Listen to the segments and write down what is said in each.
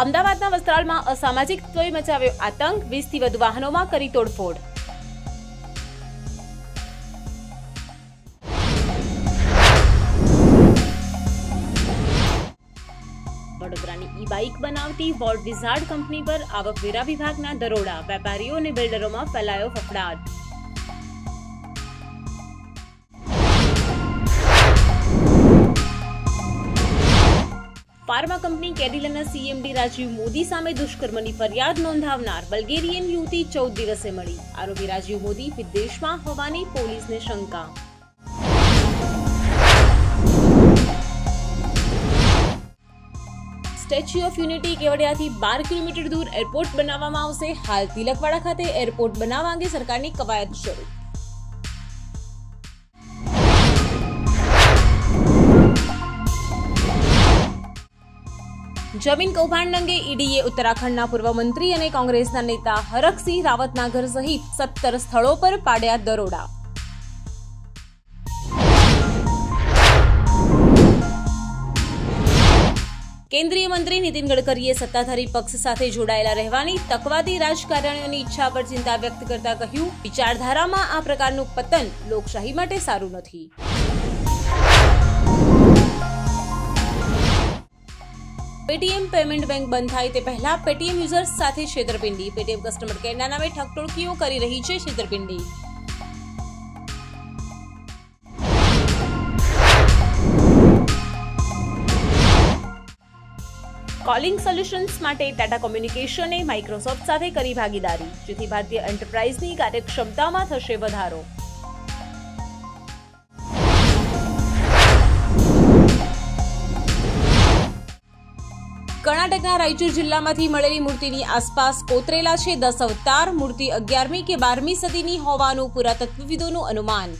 અમદાવાદના વસ્ત્રાલમાં અસામાજિક તત્વોએ મચાવ્યો આતંક, વીસથી વધુ વાહનોમાં કરી તોડફોડ. વડોદરાની ઈ બાઇક બનાવતી વોર્ડ વિઝાર્ડ કંપની પર આવકવેરા વિભાગના દરોડા, વેપારીઓ અને બિલ્ડરોમાં ફેલાયો ફફડાટ. ફાર્મા કંપની કેડિલાના સીએમડી રાજીવ મોદી સામે દુષ્કર્મની ફરિયાદ નોંધાવનાર બલ્ગેરિયન યુવતી ચૌદ દિવસે મળી. આરોપી રાજીવ મોદી વિદેશમાં હોવાની પોલીસને શંકા. સ્ટેચ્યુ ઓફ યુનિટી કેવડિયાથી બાર કિલોમીટર દૂર એરપોર્ટ બનાવવામાં આવશે. હાલ તિલકવાડા ખાતે એરપોર્ટ બનાવવા અંગે સરકારની કવાયત શરૂ. જમીન કૌભાંડ અંગે ઈડીએ ઉત્તરાખંડના પૂર્વ મંત્રી અને કોંગ્રેસના નેતા હરકસિંહ રાવતના ઘર સહિત સત્તર સ્થળો પર પાડ્યા દરોડા કેન્દ્રીય મંત્રી નીતિન ગડકરીએ સત્તાધારી પક્ષ સાથે જોડાયેલા રહેવાની તકવાદી રાજકારણીઓની ઈચ્છા પર ચિંતા વ્યક્ત કરતા કહ્યું વિચારધારામાં આ પ્રકારનું પતન લોકશાહી માટે સારું નથી પેટીએમ પેમેન્ટ બેંક બંધ થાય તે પહેલા પેટીએમ યુઝર્સ સાથે છેતરપિંડી. પેટીએમ કસ્ટમર કેરના નામે ઠગટોળકીઓ કરી રહી છે છેતરપિંડી. કોલિંગ સોલ્યુશન્સ માટે ટાટા કોમ્યુનિકેશને માઇક્રોસોફ્ટ સાથે કરી ભાગીદારી, જેથી ભારતીય એન્ટરપ્રાઇઝની કાર્યક્ષમતામાં થશે વધારો. કર્ણાટકના રાયચુર જિલ્લામાંથી મળેલી મૂર્તિની આસપાસ કોતરેલા છે દસ અવતાર, મૂર્તિ અગિયારમી કે બારમી સદીની હોવાનું પુરાતત્વવિદોનું અનુમાન.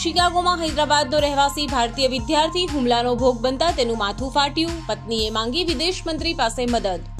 શિકાગોમાં હૈદરાબાદનો રહેવાસી ભારતીય વિદ્યાર્થી હુમલાનો ભોગ બનતા તેનું માથું ફાટ્યું. પત્નીએ માંગી વિદેશ મંત્રી પાસે મદદ.